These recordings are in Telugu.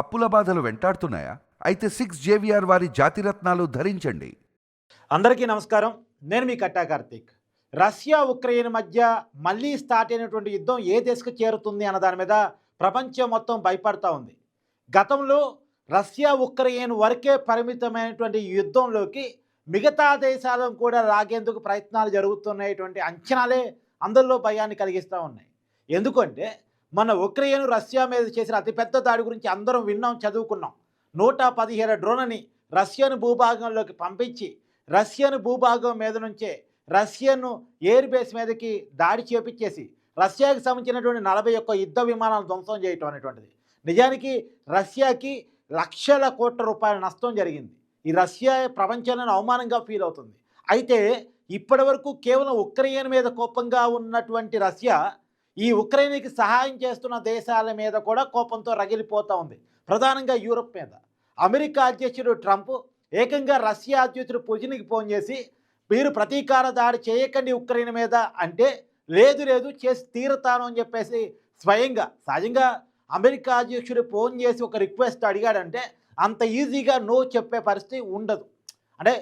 అప్పుల బాధలు వెంటాడుతున్నాయా? అయితే సిక్స్ జేవిఆర్ వారి జాతిరత్నాలు ధరించండి. అందరికీ నమస్కారం. నేను మీ కట్టా కార్తీక్. రష్యా ఉక్రెయిన్ మధ్య మళ్ళీ స్టార్ట్ అయినటువంటి యుద్ధం ఏ దేశకు చేరుతుంది అన్న దాని మీద ప్రపంచం మొత్తం భయపడతా ఉంది. గతంలో రష్యా ఉక్రెయిన్ వరకే పరిమితమైనటువంటి యుద్ధంలోకి మిగతా దేశాలను కూడా లాగేందుకు ప్రయత్నాలు జరుగుతున్నటువంటి అంచనాలే అందరిలో భయాన్ని కలిగిస్తూ ఉన్నాయి. ఎందుకంటే మన ఉక్రెయిన్ రష్యా మీద చేసిన అతిపెద్ద దాడి గురించి అందరం విన్నాం చదువుకున్నాం. నూట పదిహేడు డ్రోన్ని రష్యన్ భూభాగంలోకి పంపించి రష్యన్ భూభాగం మీద నుంచే రష్యన్ ఎయిర్ బేస్ మీదకి దాడి చేపించేసి రష్యాకి సంబంధించినటువంటి నలభై ఒక్క యుద్ధ విమానాలు ధ్వంసం చేయటం అనేటువంటిది. నిజానికి రష్యాకి లక్షల కోట్ల రూపాయల నష్టం జరిగింది. ఈ రష్యా ప్రపంచాన్ని అవమానంగా ఫీల్ అవుతుంది. అయితే ఇప్పటి వరకు కేవలం ఉక్రెయిన్ మీద కోపంగా ఉన్నటువంటి రష్యా ఈ ఉక్రెయిన్కి సహాయం చేస్తున్న దేశాల మీద కూడా కోపంతో రగిలిపోతూ ఉంది. ప్రధానంగా యూరప్ మీద. అమెరికా అధ్యక్షుడు ట్రంప్ ఏకంగా రష్యా అధ్యక్షుడు పుజిన్కి ఫోన్ చేసి మీరు ప్రతీకార దాడి చేయకండి ఉక్రెయిన్ మీద అంటే లేదు లేదు చేసి తీరుతాను అని చెప్పేసి స్వయంగా సహజంగా అమెరికా అధ్యక్షుడు ఫోన్ చేసి ఒక రిక్వెస్ట్ అడిగాడంటే అంత ఈజీగా నో చెప్పే పరిస్థితి ఉండదు. అంటే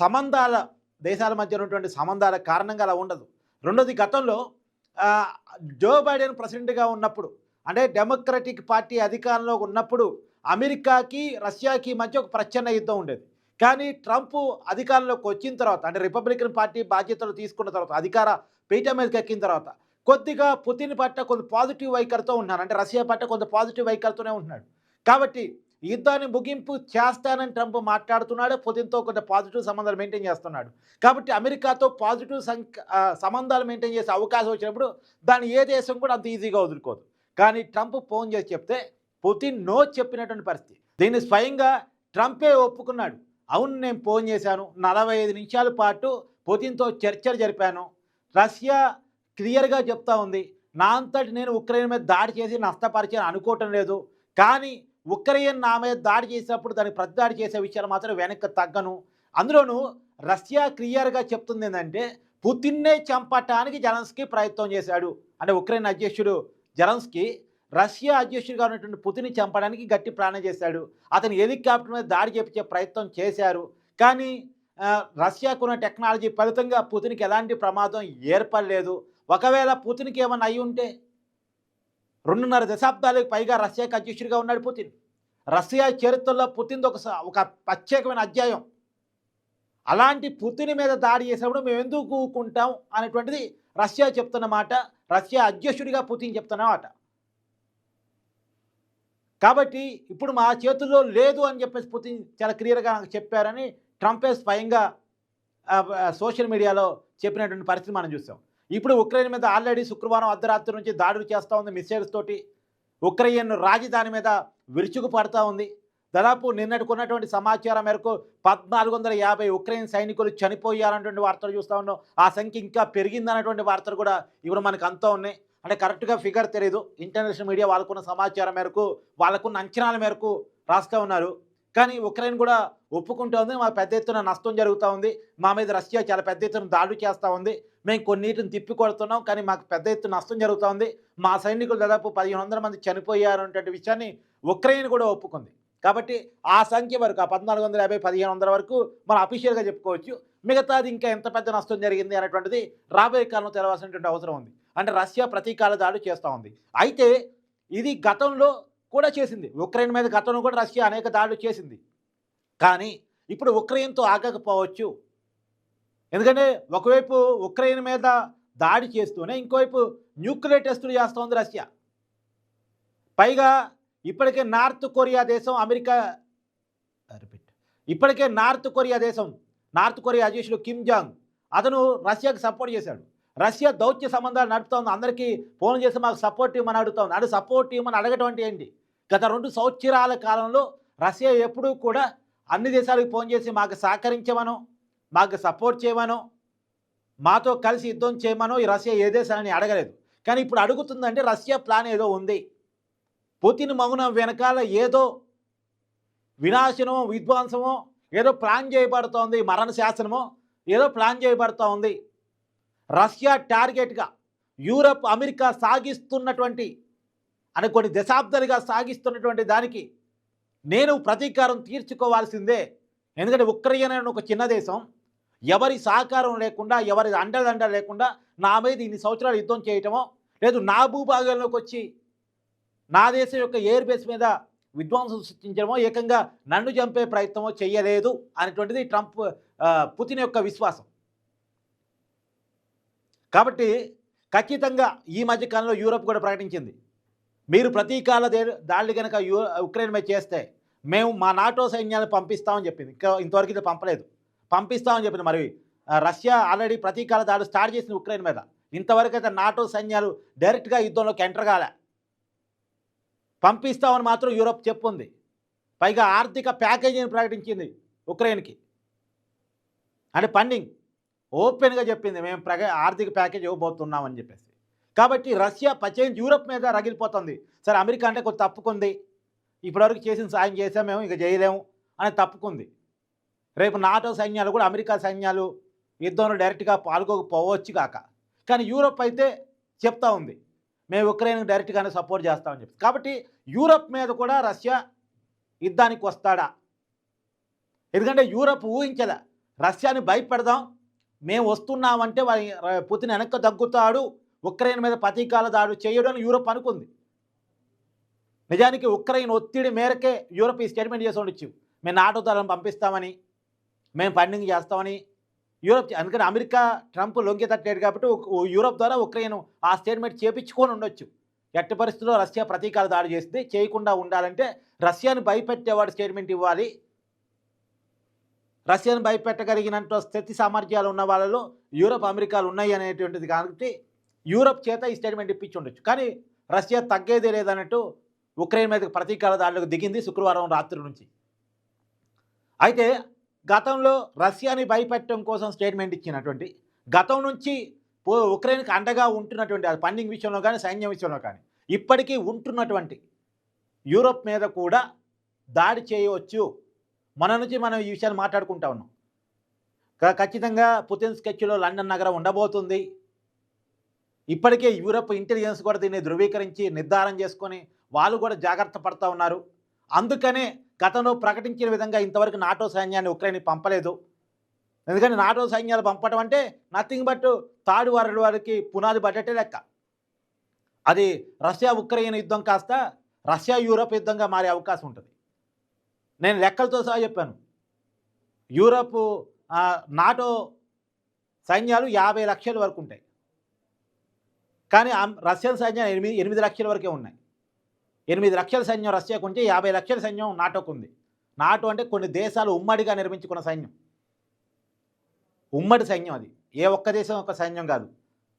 సంబంధాల దేశాల మధ్య ఉన్నటువంటి సంబంధాల కారణంగా అలా ఉండదు. రెండోది గతంలో జో బైడెన్ ప్రెసిడెంట్గా ఉన్నప్పుడు అంటే డెమోక్రటిక్ పార్టీ అధికారంలో ఉన్నప్పుడు అమెరికాకి రష్యాకి మధ్య ఒక ప్రచ్ఛన్న యుద్ధం ఉండేది. కానీ ట్రంప్ అధికారంలోకి వచ్చిన తర్వాత అంటే రిపబ్లికన్ పార్టీ బాధ్యతలు తీసుకున్న తర్వాత అధికార పీఠ మీదకి ఎక్కిన తర్వాత కొద్దిగా పుతిన్ పట్ల కొంత పాజిటివ్ వైఖరితో ఉన్నారు అంటే రష్యా పట్ల కొంత పాజిటివ్ వైఖరితోనే ఉంటున్నాడు. కాబట్టి యుద్ధాన్ని ముగింపు చేస్తానని ట్రంప్ మాట్లాడుతున్నాడు. పుతిన్తో కొంత పాజిటివ్ సంబంధాలు మెయింటైన్ చేస్తున్నాడు. కాబట్టి అమెరికాతో పాజిటివ్ సంబంధాలు మెయింటైన్ చేసే అవకాశం వచ్చినప్పుడు దాన్ని ఏ దేశం కూడా అంత ఈజీగా వదులుకోదు. కానీ ట్రంప్ ఫోన్ చేసి చెప్తే పుతిన్ నో చెప్పినటువంటి పరిస్థితి. దీన్ని స్వయంగా ట్రంపే ఒప్పుకున్నాడు. అవును నేను ఫోన్ చేశాను. నలభై ఐదు నిమిషాల పాటు పుతిన్తో చర్చలు జరిపాను. రష్యా క్లియర్గా చెప్తా ఉంది. నా అంతటి నేను ఉక్రెయిన్ మీద దాడి చేసి నష్టపరిచాను అనుకోవటం లేదు. కానీ ఉక్రెయిన్ నా మీద దాడి చేసినప్పుడు దానికి ప్రతిదాడి చేసే విషయాలు మాత్రం వెనక్కి తగ్గను. అందులోనూ రష్యా క్లియర్గా చెప్తుంది ఏంటంటే పుతిన్నే చంపటానికి జలన్స్కీ ప్రయత్నం చేశాడు. అంటే ఉక్రెయిన్ అధ్యక్షుడు జలన్స్కీ రష్యా అధ్యక్షుడిగా ఉన్నటువంటి పుతిని చంపడానికి గట్టి ప్రాణం చేశాడు. అతను హెలికాప్టర్ మీద దాడి చేపించే ప్రయత్నం చేశారు. కానీ రష్యాకున్న టెక్నాలజీ ఫలితంగా పుతిన్కి ఎలాంటి ప్రమాదం ఏర్పడలేదు. ఒకవేళ పుతిన్కి ఏమైనా అయి ఉంటే రెండున్నర దశాబ్దాలకు పైగా రష్యాకి అధ్యక్షుడిగా ఉన్నాడు పుతిన్. రష్యా చరిత్రలో పుతిన్ది ఒక ఒక ప్రత్యేకమైన అధ్యాయం. అలాంటి పుతిన్ మీద దాడి చేసినప్పుడు మేము ఎందుకు ఊరుకుంటాం అనేటువంటిది రష్యా చెప్తున్న మాట రష్యా అధ్యక్షుడిగా పుతిన్ చెప్తున్న మాట. కాబట్టి ఇప్పుడు మా చేతుల్లో లేదు అని చెప్పేసి పుతిన్ చాలా క్లియర్గా నాకు చెప్పారని ట్రంపే స్వయంగా సోషల్ మీడియాలో చెప్పినటువంటి పరిస్థితి మనం చూసాం. ఇప్పుడు ఉక్రెయిన్ మీద ఆల్రెడీ శుక్రవారం అర్ధరాత్రి నుంచి దాడులు చేస్తూ ఉంది మిసైల్స్ తోటి. ఉక్రెయిన్ రాజధాని మీద విరుచుకు పడతా ఉంది. దాదాపు నిన్నటికున్నటువంటి సమాచారం మేరకు పద్నాలుగు వందల యాభై ఉక్రెయిన్ సైనికులు చనిపోయారన్నటువంటి వార్తలు చూస్తూ ఉన్నాం. ఆ సంఖ్య ఇంకా పెరిగిందన్నటువంటి వార్తలు కూడా ఇప్పుడు మనకు అంతా ఉన్నాయి. అంటే కరెక్ట్గా ఫిగర్ తెలియదు ఇంటర్నేషనల్ మీడియా వాళ్ళకున్న సమాచారం మేరకు వాళ్ళకున్న అంచనాల మేరకు రాస్తూ ఉన్నారు. కానీ ఉక్రెయిన్ కూడా ఒప్పుకుంటోంది మా పెద్ద ఎత్తున నష్టం జరుగుతూ ఉంది. మా మీద రష్యా చాలా పెద్ద ఎత్తున దాడులు చేస్తూ ఉంది. మేము కొన్నిటిని తిప్పి కొడుతున్నాం. కానీ మాకు పెద్ద ఎత్తున నష్టం జరుగుతూ ఉంది. మా సైనికులు దాదాపు పదిహేను వందల మంది చనిపోయారు అనేటువంటి విషయాన్ని ఉక్రెయిన్ కూడా ఒప్పుకుంది. కాబట్టి ఆ సంఖ్య వరకు ఆ పద్నాలుగు వందల యాభై పదిహేను వందల వరకు మనం అఫీషియల్గా చెప్పుకోవచ్చు. మిగతాది ఇంకా ఎంత పెద్ద నష్టం జరిగింది అనేటువంటిది రాబోయే కాలంలో తెలవాల్సినటువంటి అవసరం ఉంది. అంటే రష్యా ప్రతీకాల దాడులు చేస్తూ ఉంది. అయితే ఇది గతంలో కూడా చేసింది. ఉక్రెయిన్ మీద గతంలో కూడా రష్యా అనేక దాడులు చేసింది. కానీ ఇప్పుడు ఉక్రెయిన్తో ఆగకపోవచ్చు. ఎందుకంటే ఒకవైపు ఉక్రెయిన్ మీద దాడి చేస్తూనే ఇంకోవైపు న్యూక్లియర్ టెస్టులు చేస్తోంది రష్యా. పైగా ఇప్పటికే నార్త్ కొరియా దేశం అమెరికా రిపీట్ ఇప్పటికే నార్త్ కొరియా దేశం నార్త్ కొరియా అధ్యక్షుడు కిమ్ జాంగ్ అతను రష్యాకు సపోర్ట్ చేశాడు. రష్యా దౌత్య సంబంధాలు నడుపుతోంది అందరికీ ఫోన్ చేసి మాకు సపోర్ట్ ఇవ్వమని అడుగుతోంది అది సపోర్ట్ ఇవ్వమని అడగటం అంటే ఏంటి? గత రెండు సంవత్సరాల కాలంలో రష్యా ఎప్పుడూ కూడా అన్ని దేశాలకు ఫోన్ చేసి మాకు సహకరించమనో మాకు సపోర్ట్ చేయమనో మాతో కలిసి యుద్ధం చేయమనో ఈ రష్యా ఏ దేశాలని అడగలేదు. కానీ ఇప్పుడు అడుగుతుందంటే రష్యా ప్లాన్ ఏదో ఉంది. పుతిన్ మౌనం వెనకాల ఏదో వినాశనమో విధ్వంసమో ఏదో ప్లాన్ చేయబడుతోంది మరణ శాసనమో ఏదో ప్లాన్ చేయబడుతూ ఉంది. రష్యా టార్గెట్గా యూరప్ అమెరికా సాగిస్తున్నటువంటి అని కొన్ని దశాబ్దాలుగా సాగిస్తున్నటువంటి దానికి నేను ప్రతీకారం తీర్చుకోవాల్సిందే. ఎందుకంటే ఉక్రెయిన్ అనే ఒక చిన్న దేశం. ఎవరి సహకారం లేకుండా ఎవరి అండదండ లేకుండా నా మీద ఇన్ని సంవత్సరాలు యుద్ధం చేయటమో లేదు నా భూభాగంలోకి వచ్చి నా దేశం యొక్క ఎయిర్ బేస్ మీద విధ్వంసం సృష్టించడమో ఏకంగా నన్ను చంపే ప్రయత్నమో చేయలేదు అనేటువంటిది ట్రంప్ పుతిన్ యొక్క విశ్వాసం. కాబట్టి ఖచ్చితంగా ఈ మధ్యకాలంలో యూరప్ యూరోప్ కూడా ప్రకటించింది. మీరు ప్రతీకాల దాడి దాడులు కనుక యూ ఉక్రెయిన్ మీద చేస్తే మేము మా నాటో సైన్యాన్ని పంపిస్తామని చెప్పింది. ఇంకా ఇంతవరకు ఇది పంపలేదు. పంపిస్తామని చెప్పింది. మరి రష్యా ఆల్రెడీ ప్రతీకాల దాడులు స్టార్ట్ చేసింది ఉక్రెయిన్ మీద. ఇంతవరకు అయితే నాటో సైన్యాలు డైరెక్ట్గా యుద్ధంలోకి ఎంటర్ కాలే. పంపిస్తామని మాత్రం యూరోప్ చెప్పుంది. పైగా ఆర్థిక ప్యాకేజీని ప్రకటించింది ఉక్రెయిన్కి. అంటే ఫండింగ్. ఓపెన్గా చెప్పింది. మేము ప్రగ ఆర్థిక ప్యాకేజ్ ఇవ్వబోతున్నామని చెప్పేసి. కాబట్టి రష్యా పచ్చేంజ్ యూరోప్ మీద రగిలిపోతుంది. సరే అమెరికా అంటే కొంత తప్పుకుంది. ఇప్పటివరకు చేసిన సాయం చేసాం మేము ఇక చేయలేము అని తప్పుకుంది. రేపు నాటో సైన్యాలు కూడా అమెరికా సైన్యాలు యుద్ధంలో డైరెక్ట్గా పాల్గొకపోవచ్చు కాక. కానీ యూరప్ అయితే చెప్తా ఉంది. మేము ఉక్రెయిన్కి డైరెక్ట్గానే సపోర్ట్ చేస్తామని చెప్పి. కాబట్టి యూరప్ మీద కూడా రష్యా యుద్ధానికి వస్తాడా? ఎందుకంటే యూరప్ ఊహించదా రష్యాని భయపెడదాం మేము వస్తున్నామంటే వారి పుతిన్ వెనక్కి తగ్గుతాడు ఉక్రెయిన్ మీద ప్రతీకాల దాడులు చేయడం యూరోప్ అనుకుంది. నిజానికి ఉక్రెయిన్ ఒత్తిడి మేరకే యూరోప్ ఈ స్టేట్మెంట్ చేసి ఉండొచ్చు మేము నాటో దళం పంపిస్తామని మేము ఫండింగ్ చేస్తామని యూరోప్ అందుకని అమెరికా ట్రంప్ లొంగి తట్టాడు కాబట్టి యూరప్ యూరోప్ ద్వారా ఉక్రెయిన్ ఆ స్టేట్మెంట్ చేపించుకొని ఉండొచ్చు. ఎట్టి పరిస్థితుల్లో రష్యా ప్రతీకాల దాడి చేస్తే చేయకుండా ఉండాలంటే రష్యాని భయపెట్టేవాడు స్టేట్మెంట్ ఇవ్వాలి. రష్యాను భయపెట్టగలిగినంత స్థితి సామర్థ్యాలు ఉన్న వాళ్ళలో యూరోప్ అమెరికాలు ఉన్నాయి అనేటువంటిది కాబట్టి యూరప్ చేత ఈ స్టేట్మెంట్ ఇప్పించి ఉండొచ్చు కానీ రష్యా తగ్గేదే లేదన్నట్టు ఉక్రెయిన్ మీద ప్రతీకార దాడులకు దిగింది శుక్రవారం రాత్రి నుంచి. అయితే గతంలో రష్యాని భయపెట్టడం కోసం స్టేట్మెంట్ ఇచ్చినటువంటి గతం నుంచి పో ఉక్రెయిన్కి అండగా ఉంటున్నటువంటి అది ఫండింగ్ విషయంలో కానీ సైన్యం విషయంలో కానీ ఇప్పటికీ ఉంటున్నటువంటి యూరోప్ మీద కూడా దాడి చేయవచ్చు. మన నుంచి మనం ఈ విషయాన్ని మాట్లాడుకుంటా ఉన్నాం. ఖచ్చితంగా పుతిన్ స్కెచ్లో లండన్ నగరం ఉండబోతుంది. ఇప్పటికే యూరప్ ఇంటెలిజెన్స్ కూడా దీన్ని ధృవీకరించి నిర్ధారణ చేసుకొని వాళ్ళు కూడా జాగ్రత్త పడుతూ ఉన్నారు. అందుకనే గతంలో ప్రకటించిన విధంగా ఇంతవరకు నాటో సైన్యాన్ని ఉక్రెయిన్ పంపలేదు. ఎందుకంటే నాటో సైన్యాలు పంపడం అంటే నథింగ్ బట్ తాడు వరడు వారికి పునాది పడ్డట్టే లెక్క. అది రష్యా ఉక్రెయిన్ యుద్ధం కాస్త రష్యా యూరప్ యుద్ధంగా మారే అవకాశం ఉంటుంది. నేను లెక్కలతో సహా చెప్పాను. యూరప్ నాటో సైన్యాలు యాభై లక్షల వరకు ఉంటాయి. కానీ రష్యన్ సైన్యం ఎనిమిది ఎనిమిది లక్షల వరకే ఉన్నాయి. ఎనిమిది లక్షల సైన్యం రష్యాకు ఉంచి యాభై లక్షల సైన్యం నాటోకు ఉంది. నాటో అంటే కొన్ని దేశాలు ఉమ్మడిగా నిర్మించుకున్న సైన్యం. ఉమ్మడి సైన్యం అది. ఏ ఒక్క దేశం ఒక సైన్యం కాదు.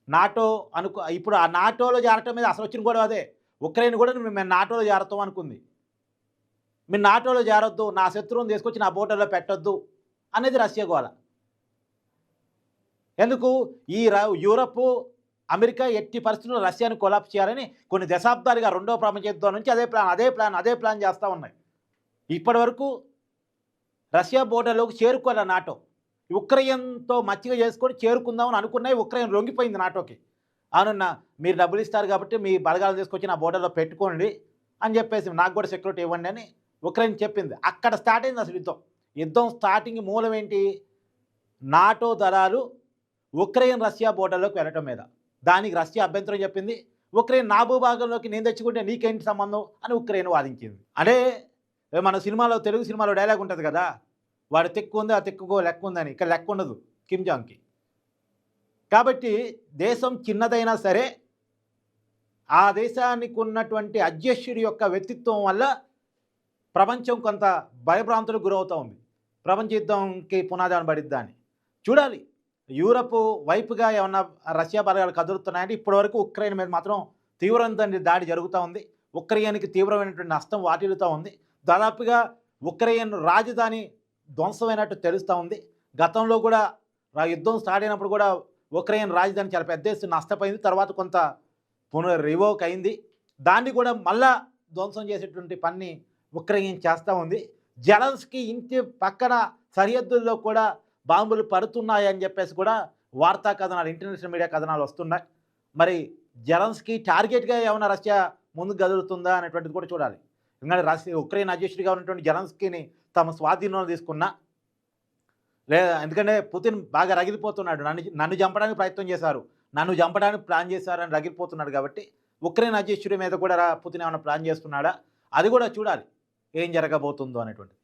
నాటో అనుకు ఇప్పుడు ఆ నాటోలో చేరటం మీద అసలు వచ్చిన కూడా అదే. ఉక్రెయిన్ కూడా మేము నాటోలో చేరతాం అనుకుంది. మీరు నాటోలో చేరొద్దు నా శత్రువుని తీసుకొచ్చి నా బోటర్లో పెట్టొద్దు అనేది రష్యా గోళ ఎందుకు? ఈ యూరప్ అమెరికా ఎట్టి పరిస్థితుల్లో రష్యాని కొలాప్స్ చేయాలని కొన్ని దశాబ్దాలుగా రెండో ప్రపంచ యుద్ధం నుంచి అదే ప్లాన్ అదే ప్లాన్ అదే ప్లాన్ చేస్తూ ఉన్నాయి. ఇప్పటి వరకు రష్యా బోర్డర్లోకి చేరుకోలే నాటో. ఉక్రెయిన్తో మచ్చిగా చేసుకొని చేరుకుందామని అనుకున్నాయి ఉక్రెయిన్ రొంగిపోయింది నాటోకి. అవునన్నా మీరు డబ్బులు ఇస్తారు కాబట్టి మీ బలగాలు తీసుకొచ్చి నా బోర్డర్లో పెట్టుకోండి అని చెప్పేసి నాకు కూడా సెక్యూరిటీ ఇవ్వండి అని ఉక్రెయిన్ చెప్పింది. అక్కడ స్టార్ట్ అయింది అసలు యుద్ధం. యుద్ధం స్టార్టింగ్ మూలం ఏంటి? నాటో దళాలు ఉక్రెయిన్ రష్యా బోర్డర్లోకి వెళ్ళటం మీద. దానికి రష్యా అభ్యంతరం చెప్పింది. ఉక్రెయిన్ నా భూభాగంలోకి నేను తెచ్చుకుంటే నీకేంటి సంబంధం? అని ఉక్రెయిన్ వాదించింది. అంటే మన సినిమాలో తెలుగు సినిమాలో డైలాగ్ ఉంటుంది కదా? వాడు తెక్కు ఉంది ఆ తెక్కుకో లెక్క ఉందని. ఇక్కడ లెక్క ఉండదు కిమ్ జాంగ్కి. కాబట్టి దేశం చిన్నదైనా సరే ఆ దేశానికి ఉన్నటువంటి అధ్యక్షుడి యొక్క వ్యక్తిత్వం వల్ల ప్రపంచం కొంత భయభ్రాంతులకు గురవుతూ ఉంది. ప్రపంచ యుద్ధంకి పునాదాన్ని పడిద్దా అని. చూడాలి. యూరప్ వైపుగా ఏమన్నా రష్యా బలగాలు కదులుతున్నాయంటే ఇప్పటివరకు ఉక్రెయిన్ మీద మాత్రం తీవ్రమైన దాడి జరుగుతూ ఉంది. ఉక్రెయిన్కి తీవ్రమైనటువంటి నష్టం వాటిల్లుతూ ఉంది. దాదాపుగా ఉక్రెయిన్ రాజధాని ధ్వంసమైనట్టు తెలుస్తూ ఉంది. గతంలో కూడా ఆ యుద్ధం స్టార్ట్ అయినప్పుడు కూడా ఉక్రెయిన్ రాజధాని చాలా పెద్ద ఎత్తున నష్టపోయింది. తర్వాత కొంత పునర్ రివోక్ అయింది. దాన్ని కూడా మళ్ళా ధ్వంసం చేసేటువంటి పని ఉక్రెయిన్ చేస్తూ ఉంది. జలన్స్కి ఇంటి పక్కన సరిహద్దుల్లో కూడా బాంబులు పడుతున్నాయి అని చెప్పేసి కూడా వార్తా కథనాలు ఇంటర్నేషనల్ మీడియా కథనాలు వస్తున్నాయి. మరి జలన్స్కి టార్గెట్గా ఏమైనా రష్యా ముందుకు కదులుతుందా అనేటువంటిది కూడా చూడాలి. ఎందుకంటే రష్యా ఉక్రెయిన్ అధ్యక్షుడిగా ఉన్నటువంటి జలన్స్కీని తమ స్వాధీనంలో తీసుకున్నా లేదా ఎందుకంటే పుతిన్ బాగా రగిలిపోతున్నాడు. నన్ను నన్ను చంపడానికి ప్రయత్నం చేశారు. నన్ను చంపడానికి ప్లాన్ చేశారని రగిలిపోతున్నాడు కాబట్టి ఉక్రెయిన్ అధ్యక్షుడి మీద కూడా రా- పుతిన్ ఏమైనా ప్లాన్ చేస్తున్నాడా? అది కూడా చూడాలి. ఏం జరగబోతుందో అనేటువంటిది.